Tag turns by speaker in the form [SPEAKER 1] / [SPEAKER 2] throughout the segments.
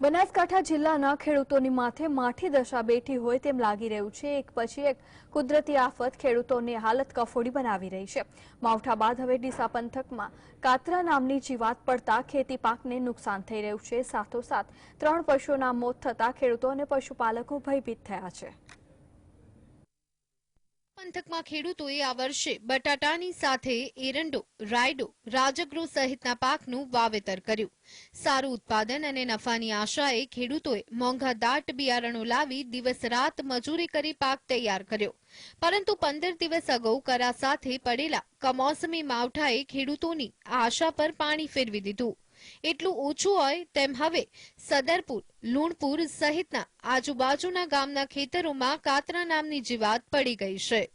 [SPEAKER 1] બનાસકાંઠા જિલ્લાના ખેડૂતોની માથે માઠી દશા બેઠી હોય તેમ લાગી રહ્યું છે. એક પછી એક કુદરતી આફત ખેડૂતોની હાલત કફોડી બનાવી રહી છે. માવઠા બાદ હવે ડીસા પંથકમાં કાતરા નામની જીવાત પડતા ખેતી પાકને નુકસાન થઈ રહ્યું છે. સાથોસાથ ત્રણ પશુઓના મોત થતા ખેડૂતો અને પશુપાલકો ભયભીત થયા છે.
[SPEAKER 2] પંથકમાં ખેડૂતોએ આ વર્ષે બટાટાની સાથે એરંડો, રાયડો રાજગરો સહિતના પાકનું વાવેતર કર્યું. સારું ઉત્પાદન અને નફાની આશાએ ખેડૂતોએ મોંઘા દાટ બિયારણો લાવી દિવસ રાત મજૂરી કરી પાક તૈયાર કર્યો. પરંતુ પંદર દિવસ અગાઉ કરા સાથે પડેલા કમોસમી માવઠાએ ખેડૂતોની આશા પર પાણી ફેરવી દીધું. એટલું ઓછું હોય તેમ હવે સદરપુર, લુણપુર સહિતના આજુબાજુના ગામના ખેતરોમાં કાતરા નામની જીવાત પડી ગઈ છે.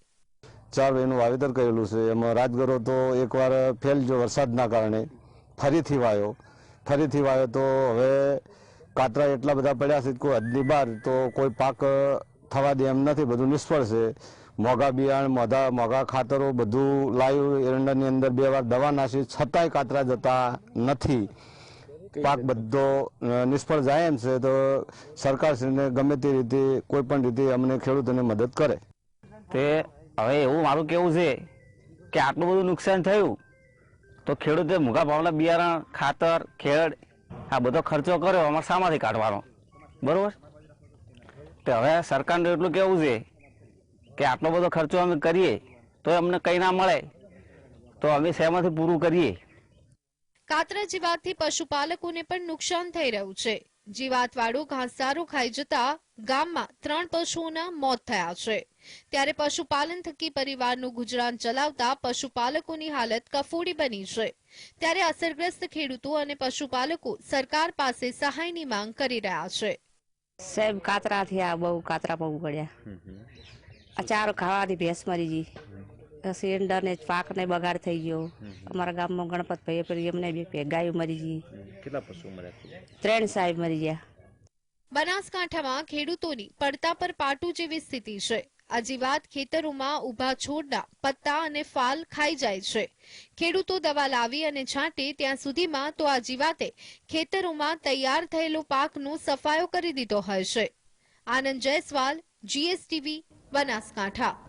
[SPEAKER 3] ચાર એનું વાવેતર કરેલું છે. એમાં રાજગરો તો એકવાર ફેલ જો વરસાદના કારણે ફરીથી વાયો. ફરીથી વાયો તો હવે કાતરા એટલા બધા પડ્યા છે કોઈ હદની બહાર તો કોઈ પાક થવા દે એમ નથી. બધું નિષ્ફળ છે. મોંઘા બિયારણ મોઘા મોંઘા ખાતરો બધું લાવ્યું એરંડાની અંદર બે વાર દવા નાસી. છતાંય કાતરા જતા નથી. પાક બધો નિષ્ફળ જાય એમ છે તો સરકારશ્રીને ગમે તે રીતે, કોઈ પણ રીતે અમને ખેડૂતોને મદદ કરે.
[SPEAKER 4] તે હવે એવું મારું કેવું છે કે આટલું બધું નુકસાન થયું તો ખેડૂતે મોંઘા ભાવના બિયારણ, ખાતર, ખેડ, આ બધો ખર્ચો કર્યો અમારે શામાંથી કાઢવાનો. બરાબર? તે હવે સરકારને એટલું કેવું છે કે આટલો બધો ખર્ચો અમે કરીએ તો અમને કંઈ ના મળે તો અમે શેમાંથી પૂરું કરીએ?
[SPEAKER 2] કાતરા જીવાતથી પશુપાલકોને પણ નુકસાન થઈ રહ્યું છે. જીવાતવાળું ઘાસચારો ખાઈ જતા ગામમાં ત્રણ પશુઓના મોત થયા છે. ત્યારે પશુપાલન થકી પરિવારનું ગુજરાન ચલાવતા પશુપાલકોની હાલત કફોડી બની છે. ત્યારે અસરગ્રસ્ત ખેડૂતો અને પશુપાલકો સરકાર પાસે સહાયની માંગ કરી રહ્યા છે.
[SPEAKER 5] સાહેબ કાતરાથી આ બહુ કાતરા બહુ પડ્યા. આ ચારો ખાવાથી ભેંસ મરી ગઈ. સિલિન્ડર ને પાક ને બગાડ થઈ ગયો. અમારા ગામમાં ગણપત ભાઈ પેલી એમને બે પે- ગાયો મરી ગઈ.
[SPEAKER 6] કેટલા પશુ મર્યા
[SPEAKER 5] ત્રણ સાહેબ મરી ગયા.
[SPEAKER 2] બનાસકાંઠામાં ખેડૂતોની પડતા પર પાટું જેવી સ્થિતિ છે. આ જીવાત ખેતરોમાં ઊભા છોડના પત્તા અને ફાલ ખાઈ જાય છે. ખેડૂતો દવા લાવી અને છાંટે ત્યાં સુધીમાં તો આ જીવાતે ખેતરોમાં તૈયાર થયેલો પાકનો સફાયો કરી દીધો હોય છે. આનંદ જયસ્વાલ જીએસટીવી બનાસકાંઠા.